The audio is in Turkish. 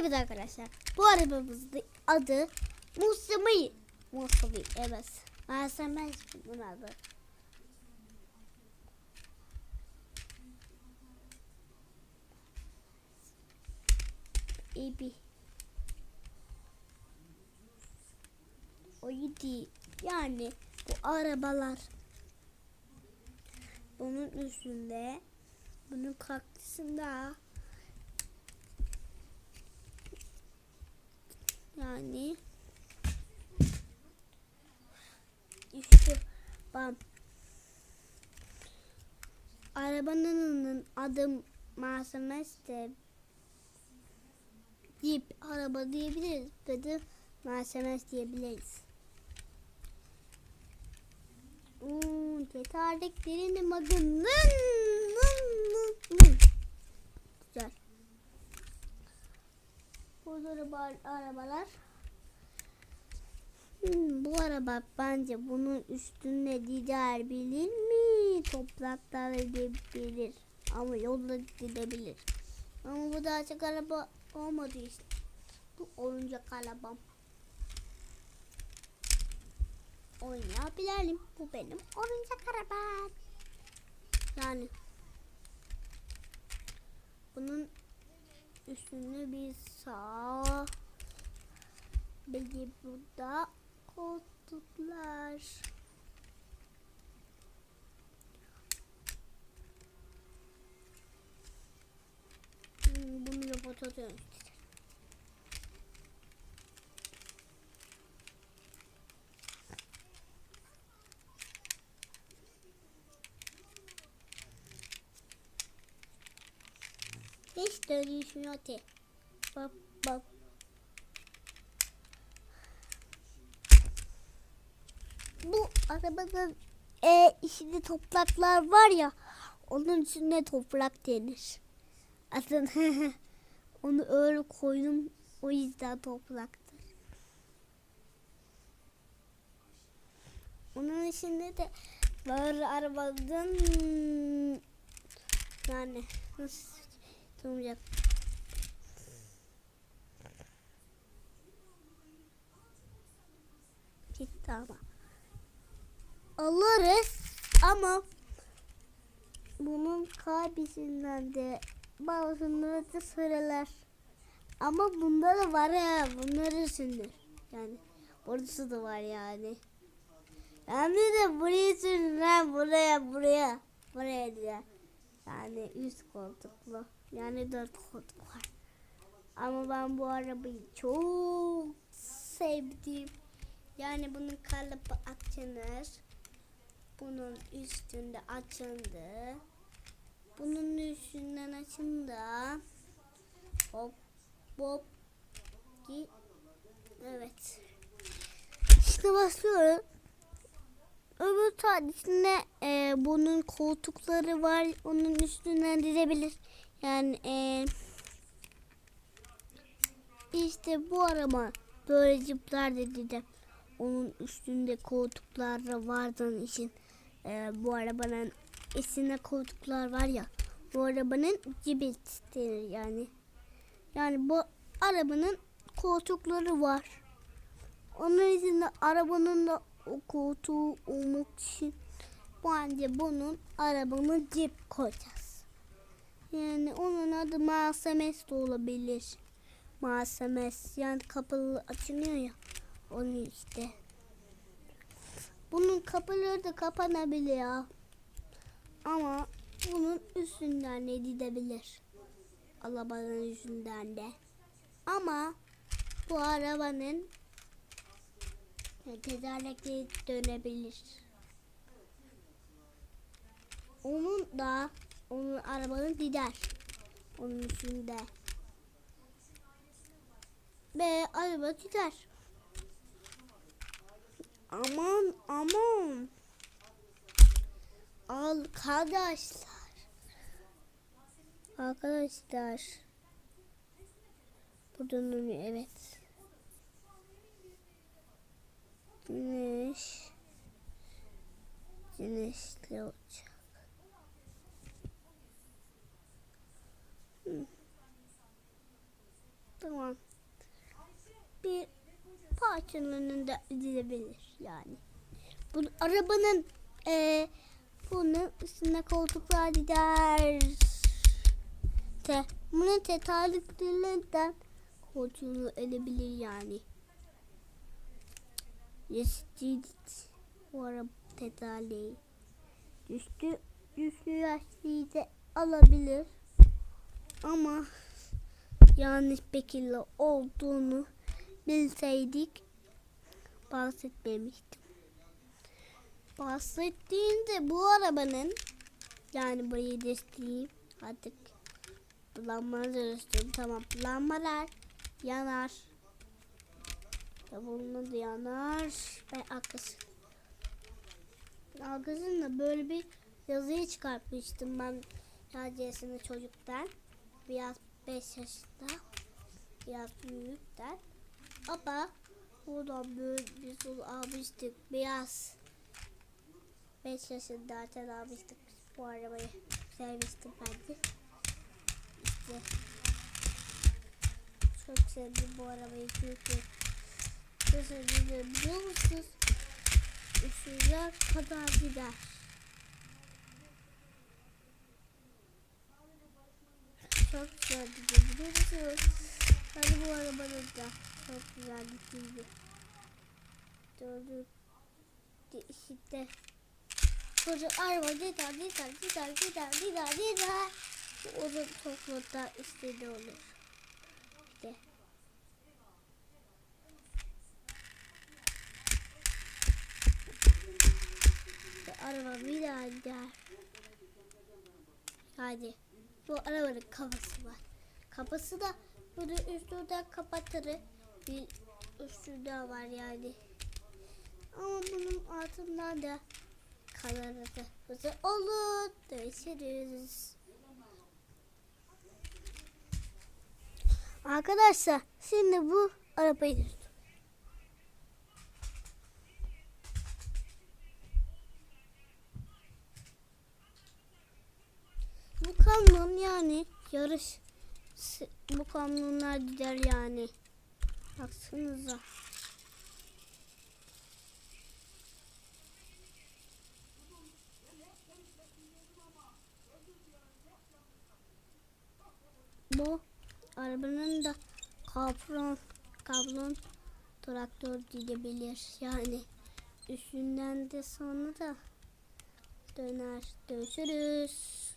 Evet arkadaşlar. Bu arabamızın adı Musavi. Musavi evet. Malzeme bunun adı. İyi bir o değil. Yani bu arabalar bunun üstünde bunun karşısında yani işte bam arabanın adı malzemesi de Jeep araba diyebiliriz ve de malzemesi diyebiliriz. Hmm, tekerleklerinin adı nın, nın, nın. Güzel. Araba, arabalar. Hmm, bu araba bence bunun üstünde gidebilir mi? Topraklar gidebilir. Ama yolda gidebilir. Ama bu daha çok araba olmadı işte. Bu oyuncak arabam. Oynayabilirim. Bu benim oyuncak arabam. Yani bunun üstünde bir sağ bir burada koltuklar. Hmm, bunu da foto dönüştür. Hiç dönüşmüyor ki. Bak bak. Bu arabanın e, içinde topraklar var ya onun içinde toprak denir. Aslında onu öyle koydum o yüzden topraktır. Onun içinde de böyle arabanın yani nasıl Durmayacak. Gitti ama. Alırız ama bunun kalbisinden de bazıları da söyler. Ama bunda da var ya bunları sündür. Yani burası da var yani. Yani de burayı sürdüren buraya buraya buraya diye. Yani üst koltuklu. Yani dört koltuk var. Ama ben bu arabayı çok sevdim. Yani bunun kalıbı açılır. Bunun üstünde açıldı. Bunun üstünden açıldı. Hop hop. Ki evet. İşte başlıyorum. Öbür tanesinde e, bunun koltukları var. Onun üstünden dizebilir. Yani e, işte bu araba böyle cipler dedi onun üstünde koltuklar da vardığın için e, bu arabanın üstünde koltuklar var ya bu arabanın cibi denir yani. Yani bu arabanın koltukları var. Onun için de arabanın da o koltuğu olmak için bence bunun arabanın cip koyacağız. Yani onun adı malzemesi de olabilir. Malzemesi yani kapalı açılıyor ya. Onun işte. Bunun kapıları da kapanabiliyor. Ama bunun üstünden de gidebilir. Arabanın yüzünden de. Ama bu arabanın tedarikli dönebilir. Onun da onun arabanın gider. Onun üstünde. Ve araba gider. Aman aman. Arkadaşlar. Arkadaşlar. Buradan dönüyor evet. Güneş. Güneşli olacak. Tamam. Bir parçanın önünde gidebilir yani. Bu arabanın eee bunun üstünde koltuklar gider. Te, bunun tekerleklerinden koltuğunu elebilir yani. Yeşil bu araba tekerleği. Düştü, düştü yaşlıyı da alabilir. Ama yanlış şekilde olduğunu bilseydik bahsetmemiştim. Bahsettiğinde bu arabanın yani burayı desteğim artık lambaları üstüm tamam lambalar yanar. Ya da yanar ve arkası. Arkasında böyle bir yazıyı çıkartmıştım ben sadece çocuktan. Biraz 5 yaşında biraz büyükten ama buradan böyle bir soru almıştık beyaz 5 yaşındayken almıştık bu arabayı. Sevmiştim ben de. İşte. Çok sevdim bu arabayı çünkü. Nasıl biliyor musunuz? Işıklar kadar gider. Çok güzel biliyor musunuz? Hadi bu arabanın da çok güzel gidiyor gördük işte Çocuk araba gider gider gider gider gider gider. Onun toplumda istediği olur. Ve araba bir daha gider. Hadi. Bu arabanın kafası var. Kafası da bunu üstünden kapatır. Bir üstünde var yani. Ama bunun altından da kanalımızda güzel olur. Görüşürüz. Arkadaşlar şimdi bu arabayı düzdüm. Bu kamyon yani yarış bu kamyonlar gider yani. Baksanıza. Bu arabanın da kablon kablon traktör gidebilir. Yani üstünden de sonra da döner. Görüşürüz.